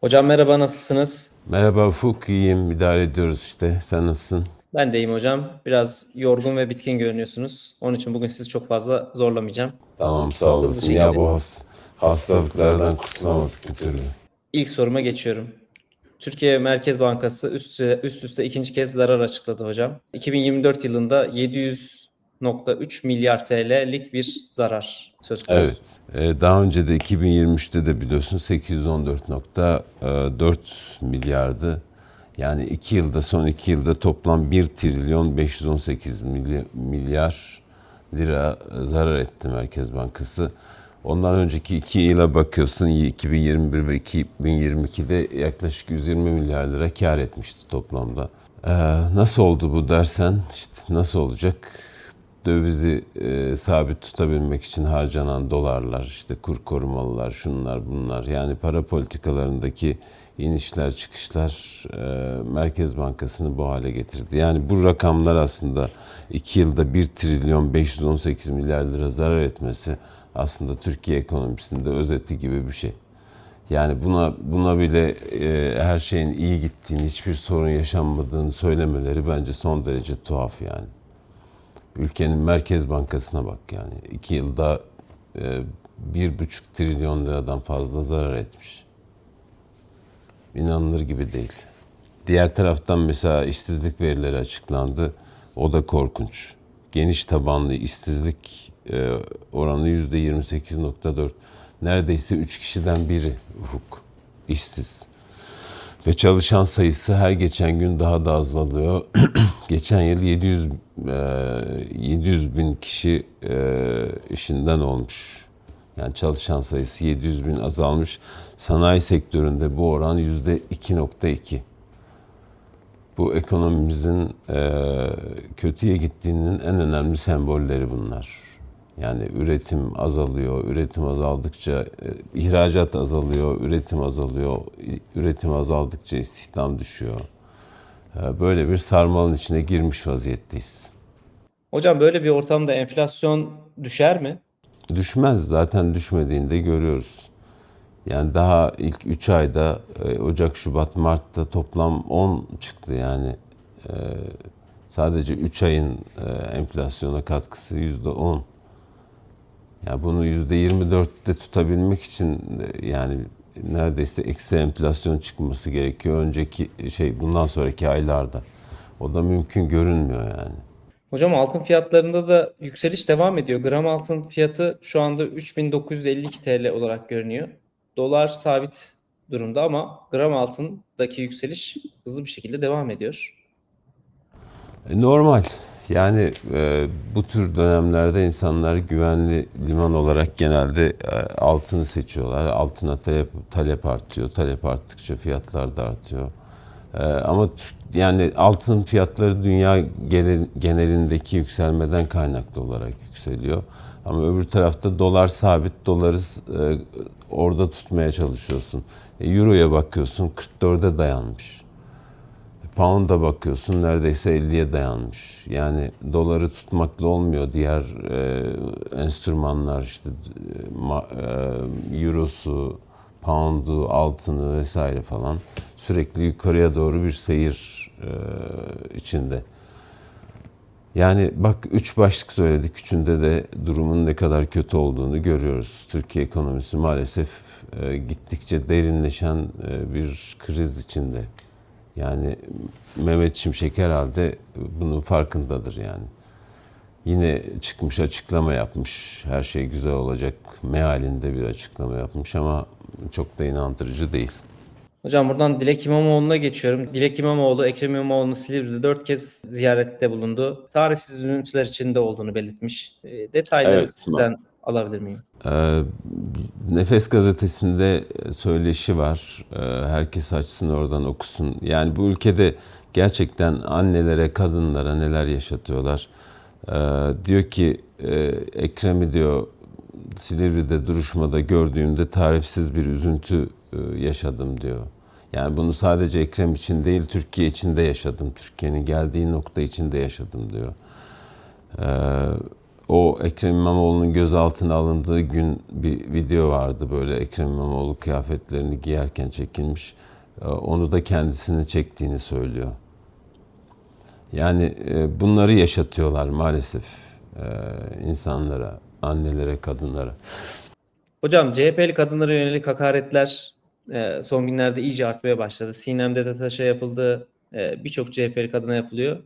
Hocam merhaba nasılsınız? Merhaba Ufuk, iyiyim. İdare ediyoruz işte. Sen nasılsın? Ben de iyiyim hocam. Biraz yorgun ve bitkin görünüyorsunuz. Onun için bugün sizi çok fazla zorlamayacağım. Tamam, sağ olasın. Ya bu has- hastalıklardan kurtulamazdık bir türlü. İlk soruma geçiyorum. Türkiye Merkez Bankası üst üste, üst üste ikinci kez zarar açıkladı hocam. 2024 yılında 700.3 milyar TL'lik bir zarar söz konusu. Evet. Ee, daha önce de 2023'te de biliyorsun 814.4 milyardı. Yani iki yılda son iki yılda toplam 1 trilyon 518 milya- milyar lira zarar etti Merkez Bankası. Ondan önceki iki yıla bakıyorsun 2021 ve 2022'de yaklaşık 120 milyar lira kar etmişti toplamda. Ee, nasıl oldu bu dersen işte nasıl olacak? Dövizi e, sabit tutabilmek için harcanan dolarlar, işte kur korumalılar, şunlar bunlar. Yani para politikalarındaki inişler çıkışlar e, Merkez Bankası'nı bu hale getirdi. Yani bu rakamlar aslında 2 yılda 1 trilyon 518 milyar lira zarar etmesi aslında Türkiye ekonomisinde özeti gibi bir şey. Yani buna buna bile e, her şeyin iyi gittiğini, hiçbir sorun yaşanmadığını söylemeleri bence son derece tuhaf yani. Ülkenin Merkez Bankası'na bak yani. iki yılda e, bir buçuk trilyon liradan fazla zarar etmiş. İnanılır gibi değil. Diğer taraftan mesela işsizlik verileri açıklandı. O da korkunç. Geniş tabanlı işsizlik e, oranı yüzde 28.4. Neredeyse 3 kişiden biri ufuk işsiz. Ve çalışan sayısı her geçen gün daha da azalıyor. geçen yıl 700 e, 700 bin kişi e, işinden olmuş. Yani çalışan sayısı 700 bin azalmış. Sanayi sektöründe bu oran yüzde 2.2. Bu ekonomimizin e, kötüye gittiğinin en önemli sembolleri bunlar. Yani üretim azalıyor, üretim azaldıkça e, ihracat azalıyor, üretim azalıyor, üretim azaldıkça istihdam düşüyor. E, Böyle bir sarmalın içine girmiş vaziyetteyiz. Hocam böyle bir ortamda enflasyon düşer mi? Düşmez zaten düşmediğini de görüyoruz. Yani daha ilk 3 ayda e, Ocak, Şubat, Mart'ta toplam 10 çıktı yani. E, Sadece 3 ayın e, enflasyona katkısı %10. Ya bunu %24'te tutabilmek için yani neredeyse eksi enflasyon çıkması gerekiyor önceki şey bundan sonraki aylarda. O da mümkün görünmüyor yani. Hocam altın fiyatlarında da yükseliş devam ediyor. Gram altın fiyatı şu anda 3952 TL olarak görünüyor. Dolar sabit durumda ama gram altındaki yükseliş hızlı bir şekilde devam ediyor. E, Normal. Yani e, bu tür dönemlerde insanlar güvenli liman olarak genelde e, altını seçiyorlar. Altına talep, talep artıyor. Talep arttıkça fiyatlar da artıyor. E, ama Türk- yani altın fiyatları dünya genelindeki yükselmeden kaynaklı olarak yükseliyor. Ama öbür tarafta dolar sabit, doları e, orada tutmaya çalışıyorsun. E, Euro'ya bakıyorsun 44'e dayanmış. Pound'a bakıyorsun neredeyse 50'ye dayanmış. Yani doları tutmakla olmuyor. Diğer e, enstrümanlar işte e, ma- e, eurosu, pound'u, altını vesaire falan sürekli yukarıya doğru bir seyir e, içinde. Yani bak üç başlık söyledik. Üçünde de durumun ne kadar kötü olduğunu görüyoruz. Türkiye ekonomisi maalesef e, gittikçe derinleşen e, bir kriz içinde. Yani Mehmet Şimşek herhalde bunun farkındadır yani. Yine çıkmış açıklama yapmış. Her şey güzel olacak mealinde bir açıklama yapmış ama çok da inandırıcı değil. Hocam buradan Dilek İmamoğlu'na geçiyorum. Dilek İmamoğlu, Ekrem İmamoğlu'nu Silivri'de dört kez ziyarette bulundu. Tarifsiz üzüntüler içinde olduğunu belirtmiş. E, Detayları Evet, sizden alabilir miyim? Ee, Nefes gazetesinde söyleşi var. Ee, Herkes açsın oradan okusun. Yani bu ülkede gerçekten annelere, kadınlara neler yaşatıyorlar. Ee, diyor ki e, Ekrem'i diyor Silivri'de duruşmada gördüğümde tarifsiz bir üzüntü e, yaşadım diyor. Yani bunu sadece Ekrem için değil Türkiye için de yaşadım. Türkiye'nin geldiği nokta için de yaşadım diyor. Ee, o Ekrem İmamoğlu'nun gözaltına alındığı gün bir video vardı böyle Ekrem İmamoğlu kıyafetlerini giyerken çekilmiş. E, Onu da kendisini çektiğini söylüyor. Yani e, bunları yaşatıyorlar maalesef e, insanlara, annelere, kadınlara. Hocam CHP'li kadınlara yönelik hakaretler e, son günlerde iyice artmaya başladı. Sinem'de de taşa yapıldı. Birçok CHP'li kadına yapılıyor.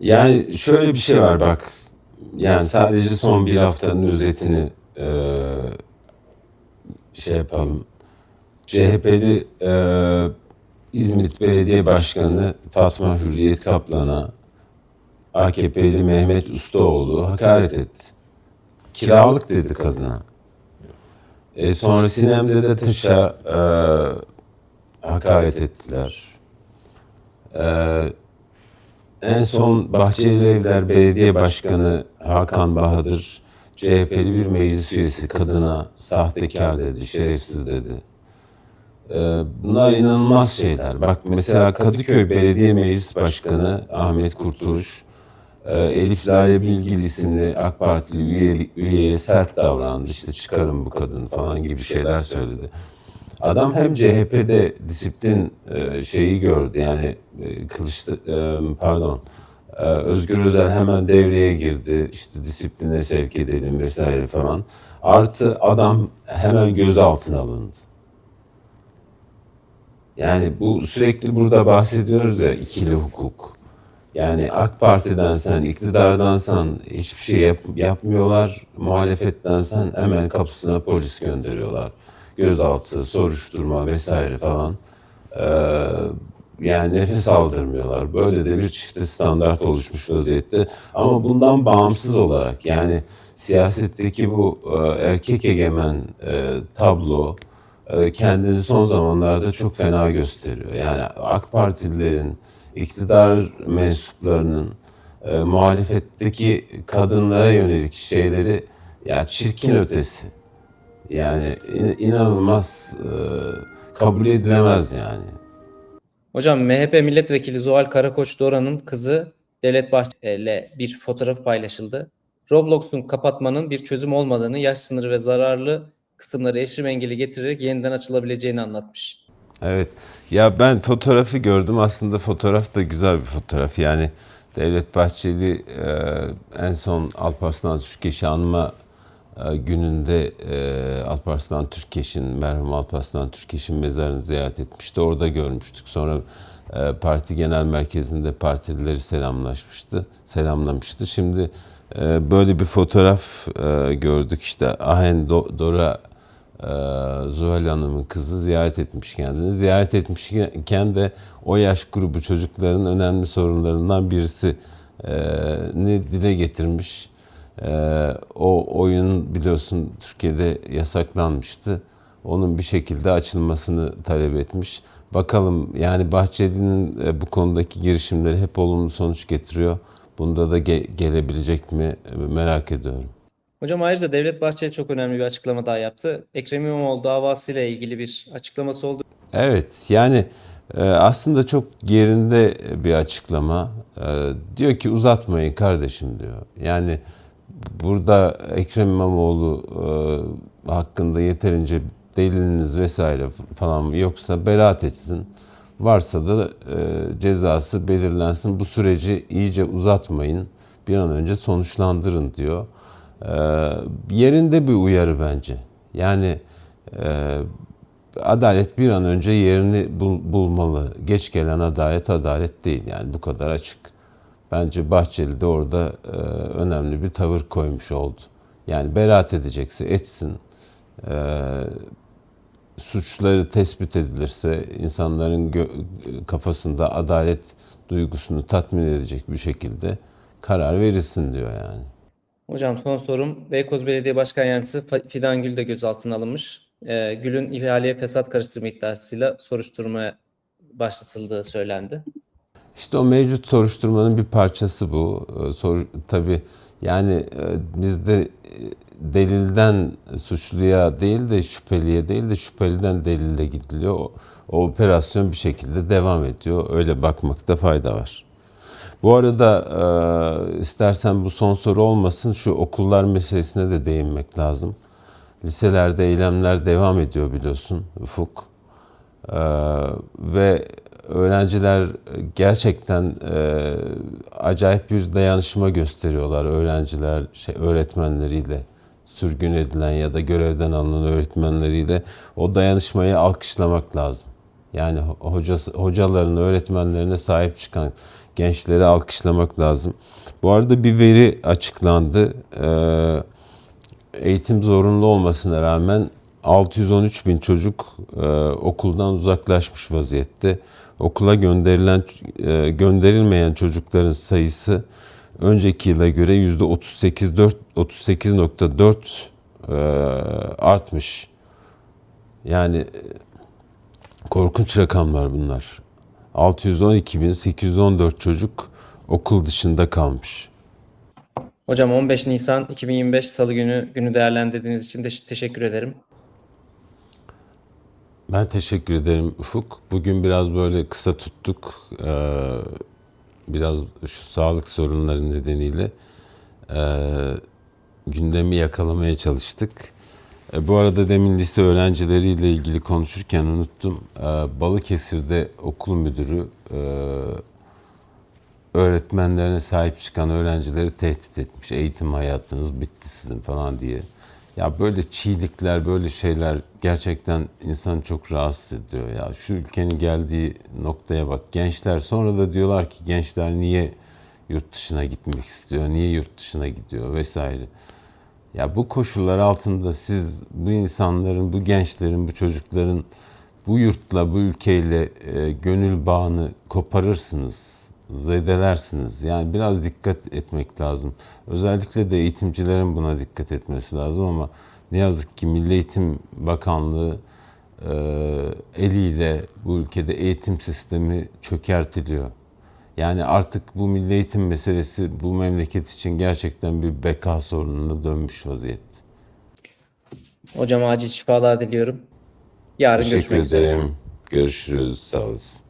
Yani şöyle bir şey var bak. Yani sadece son bir haftanın özetini e, şey yapalım. CHP'li e, İzmit Belediye Başkanı Fatma Hürriyet Kaplan'a AKP'li Mehmet Ustaoğlu hakaret etti. Kiralık dedi kadına. E, sonra Sinem'de de Taş'a e, hakaret ettiler. E, en son Bahçeli Evler Belediye Başkanı Hakan Bahadır CHP'li bir meclis üyesi kadına sahtekar dedi, şerefsiz dedi. Ee, Bunlar inanılmaz şeyler. Bak mesela Kadıköy Belediye Meclis Başkanı Ahmet Kurtuluş, e, Elif Lale Bilgil isimli AK Partili üye, üyeye sert davrandı. İşte çıkarın bu kadını falan gibi şeyler söyledi. Adam hem CHP'de disiplin e, şeyi gördü yani e, Kılıçlı e, pardon e, Özgür Özel hemen devreye girdi işte disipline sevk edelim vesaire falan. Artı adam hemen gözaltına alındı. Yani bu sürekli burada bahsediyoruz ya ikili hukuk. Yani AK Parti'densen, iktidardansan hiçbir şey yap- yapmıyorlar. Muhalefettensen hemen kapısına polis gönderiyorlar. Gözaltı, soruşturma vesaire falan. Ee, yani nefes aldırmıyorlar. Böyle de bir çifte standart oluşmuş vaziyette. Ama bundan bağımsız olarak yani siyasetteki bu e, erkek egemen e, tablo e, kendini son zamanlarda çok fena gösteriyor. Yani AK Partililerin, iktidar mensuplarının e, muhalefetteki kadınlara yönelik şeyleri ya çirkin ötesi. Yani in- inanılmaz e, kabul edilemez yani. Hocam MHP milletvekili Zuhal Karakoç Dora'nın kızı Devlet Bahçeli bir fotoğraf paylaşıldı. Roblox'un kapatmanın bir çözüm olmadığını, yaş sınırı ve zararlı kısımları erişim engeli getirerek yeniden açılabileceğini anlatmış. Evet. Ya ben fotoğrafı gördüm. Aslında fotoğraf da güzel bir fotoğraf. Yani Devlet Bahçeli e, en son Alparslan Türkeş'i anma e, gününde e, Alparslan Türkeş'in, merhum Alparslan Türkeş'in mezarını ziyaret etmişti. Orada görmüştük. Sonra e, parti genel merkezinde partilileri selamlaşmıştı, selamlamıştı. Şimdi e, böyle bir fotoğraf gördük. İşte Ahen Do- Dora Zuhal Hanım'ın kızı ziyaret etmiş kendini. Ziyaret etmişken de o yaş grubu çocukların önemli sorunlarından birisi e, ni dile getirmiş. E, o oyun biliyorsun Türkiye'de yasaklanmıştı. Onun bir şekilde açılmasını talep etmiş. Bakalım yani Bahçeli'nin e, bu konudaki girişimleri hep olumlu sonuç getiriyor. Bunda da ge- gelebilecek mi e, merak ediyorum. Hocam ayrıca Devlet Bahçeli çok önemli bir açıklama daha yaptı. Ekrem İmamoğlu davasıyla ilgili bir açıklaması oldu. Evet yani e, aslında çok yerinde bir açıklama. Diyor ki uzatmayın kardeşim diyor. Yani burada Ekrem İmamoğlu e, hakkında yeterince deliliniz vesaire falan yoksa beraat etsin. Varsa da e, cezası belirlensin. Bu süreci iyice uzatmayın. Bir an önce sonuçlandırın diyor. E, yerinde bir uyarı bence. Yani e, adalet bir an önce yerini bul- bulmalı. Geç gelen adalet adalet değil. Yani bu kadar açık. Bence Bahçeli de orada e, önemli bir tavır koymuş oldu. Yani beraat edecekse etsin. E, suçları tespit edilirse insanların kafasında adalet duygusunu tatmin edecek bir şekilde karar verilsin diyor yani. Hocam son sorum. Beykoz Belediye Başkan Yardımcısı Fidan Gül de gözaltına alınmış. Ee, Gül'ün ihaleye fesat karıştırma iddiasıyla soruşturmaya başlatıldığı söylendi. İşte o mevcut soruşturmanın bir parçası bu. Ee, Sor, tabii yani e, bizde e, delilden suçluya değil de şüpheliye değil de şüpheliden delille gidiliyor. O, o operasyon bir şekilde devam ediyor. Öyle bakmakta fayda var. Bu arada e, istersen bu son soru olmasın şu okullar meselesine de değinmek lazım. Liselerde eylemler devam ediyor biliyorsun Ufuk. E, ve öğrenciler gerçekten e, acayip bir dayanışma gösteriyorlar öğrenciler şey öğretmenleriyle sürgün edilen ya da görevden alınan öğretmenleriyle o dayanışmayı alkışlamak lazım. Yani ho- hocası, hocalarına, öğretmenlerine sahip çıkan gençleri alkışlamak lazım. Bu arada bir veri açıklandı. Ee, eğitim zorunlu olmasına rağmen 613 bin çocuk e, okuldan uzaklaşmış vaziyette. Okula gönderilen e, gönderilmeyen çocukların sayısı önceki yıla göre yüzde 38.4 38.4 e, artmış. Yani e, korkunç rakamlar bunlar. 612.814 çocuk okul dışında kalmış. Hocam 15 Nisan 2025 Salı günü günü değerlendirdiğiniz için de teşekkür ederim. Ben teşekkür ederim Ufuk. Bugün biraz böyle kısa tuttuk. Ee, biraz şu sağlık sorunları nedeniyle ee, gündemi yakalamaya çalıştık. E, bu arada demin lise öğrencileriyle ilgili konuşurken unuttum. Ee, Balıkesir'de okul müdürü öğretmenlerine sahip çıkan öğrencileri tehdit etmiş. Eğitim hayatınız bitti sizin falan diye. Ya böyle çiğlikler, böyle şeyler gerçekten insanı çok rahatsız ediyor ya. Şu ülkenin geldiği noktaya bak. Gençler sonra da diyorlar ki gençler niye yurt dışına gitmek istiyor, niye yurt dışına gidiyor vesaire. Ya bu koşullar altında siz bu insanların, bu gençlerin, bu çocukların bu yurtla, bu ülkeyle e, gönül bağını koparırsınız, zedelersiniz. Yani biraz dikkat etmek lazım. Özellikle de eğitimcilerin buna dikkat etmesi lazım ama ne yazık ki Milli Eğitim Bakanlığı e, eliyle bu ülkede eğitim sistemi çökertiliyor. Yani artık bu milli eğitim meselesi bu memleket için gerçekten bir beka sorununa dönmüş vaziyette. Hocam acil şifalar diliyorum. Yarın Teşekkür görüşmek üzere. ederim. Görüşürüz. Sağ olasın.